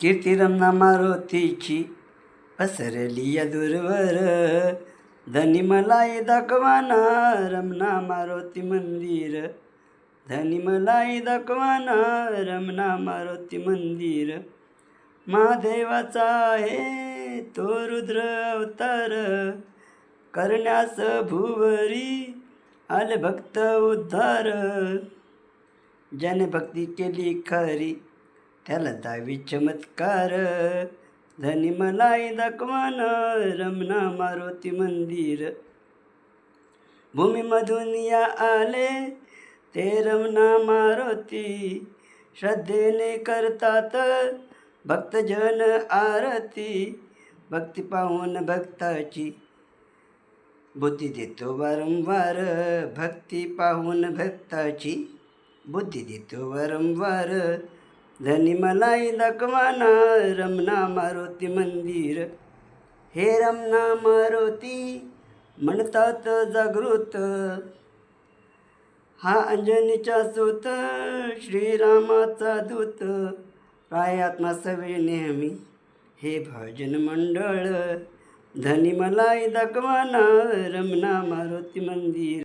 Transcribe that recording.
कीर्ती रमना मारुतीची पसरली या दूरवर धनी मलाई दाखवाना रमना मारुती मंदिर. धनी मलाई दाखवाना रमना मारुती मंदिर. महादेवाचा आहे तो रुद्र अवतार. करण्यास भुवरी आले भक्त उद्धार. ज्याने भक्ती केली खरी त्याला दावी चमत्कार. धनी मलाई दाखवान रमना मारुती मंदिर. भूमीमधून या आले ते रमना मारुती. श्रद्धेने करतात भक्तजन आरती. भक्ती पाहून भक्ताची बुद्धी देतो वारंवार. भक्ती पाहून भक्ताची बुद्धी देतो वारंवार. धनी मलाई दाखवाना रमना मारुती मंदिर। हे रमना मारुती म्हणतात जागृत। हा अंजनीचा सूत श्रीरामाचा दूत। रायात्मा सवे नेहमी हे भजन मंडळ। धनी मलाई दाखवाना रमना मारुती मंदिर।